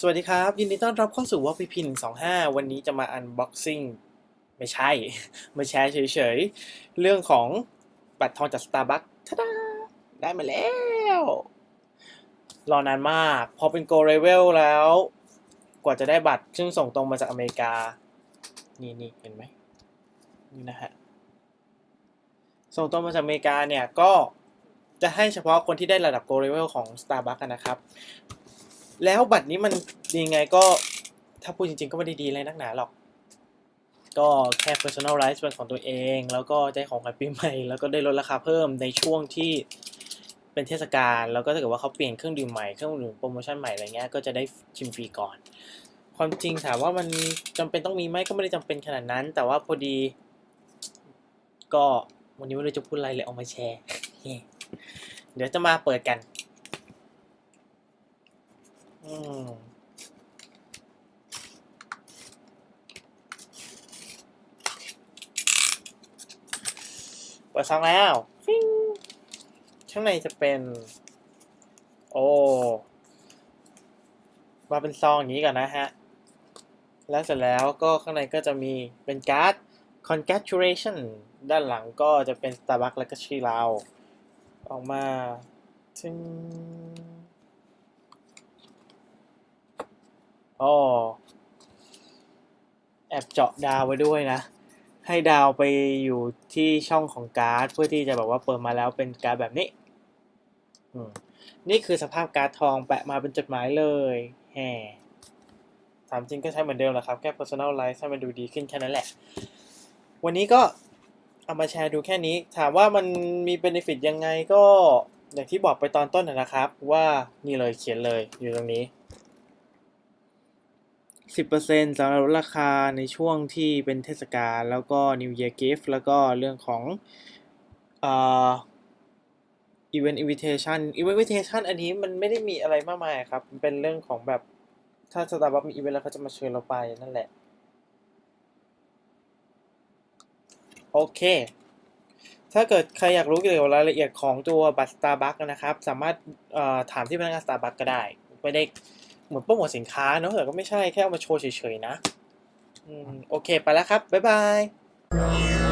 สวัสดีครับ ยินดีต้อนรับเข้าสู่ Walk PP 125วันนี้จะมา unboxing ไม่ใช่ มาแชร์เฉยๆ เรื่องของบัตรทองจาก Starbucks ทะดาได้มาแล้ว รอนานมาก พอเป็น Go Level แล้ว กว่าจะได้บัตร ซึ่งส่งตรงมาจากอเมริกา นี่นี่เห็นไหมนี่นะฮะ ส่งตรงมาจากอเมริกาเนี่ยก็จะให้เฉพาะคนที่ได้ระดับ Go Level ของ Starbucks นะครับ แล้วบัตรนี้มันยังไงก็ถ้าพูดจริงๆ ก็ไม่ได้ดีเลยนักหนาหรอก ก็แค่ personalize เป็นของตัวเอง แล้วก็ได้ของขวัญปีใหม่ แล้วก็ได้ลดราคาเพิ่มในช่วงที่เป็นเทศกาล แล้วก็ถ้าเกิดว่าเขาเปลี่ยนเครื่องดื่มใหม่ เครื่องดื่มโปรโมชั่นใหม่อะไรเงี้ย ก็จะได้ชิมฟรีก่อน ความจริงถามว่ามันจำเป็นต้องมีไหมก็ไม่ได้จำเป็นขนาดนั้น แต่ว่าพอดี ก็วันนี้ไม่รู้จะพูดอะไรเลยเอามาแชร์ เดี๋ยวจะมาเปิดกัน อืมเปิดซองแล้วฟิงข้างในจะเป็น โอ้มาเป็นซองอย่างนี้ก่อนนะฮะ แล้วเสร็จแล้วก็ข้างในก็จะมีเป็นการ์ด congratulation ด้านหลังก็จะเป็น Starbucks แล้วก็ชื่อเรา ออกมาถึง อ๋อแอบเจาะดาวไว้ด้วยนะ ให้ดาวไปอยู่ที่ช่องของการ์ด เพื่อที่จะแบบว่าเปิดมาแล้วเป็นการ์ดแบบนี้นี่คือสภาพการ์ดทองแปะมาเป็นจดหมายเลยแฮถามจริงก็ใช้เหมือนเดิมแหละครับ แค่ personalize ให้มันดูดีขึ้นแค่นั้นแหละ วันนี้ก็เอามาแชร์ดูแค่นี้ ถามว่ามันมี benefit ยังไงก็อย่างที่บอกไปตอนต้นนะครับ ว่านี่เลยเขียนเลยอยู่ตรงนี้ 10%สำหรับราคาในช่วงที่เป็นเทศกาลแล้วก็ New Year Gift แล้วก็เรื่องของเอ่อ Event Invitation Event Invitation อันนี้มันไม่ได้มีอะไรมากมายครับ มันเป็นเรื่องของแบบถ้าสตาร์บัคมีอีเวนต์แล้วเขาจะมาเชิญเราไปนั่นแหละ โอเค ถ้าเกิดใครอยากรู้เกี่ยวกับรายละเอียดของตัวบัตร Starbucks นะครับ สามารถถามที่พนักงาน Starbucks ก็ได้ ไม่ได้ เหมือนโปรโมทสินค้าเนอะแต่ก็ไม่ใช่แค่เอามาโชว์เฉยๆนะ อืม โอเคไปแล้วครับ บ๊ายบาย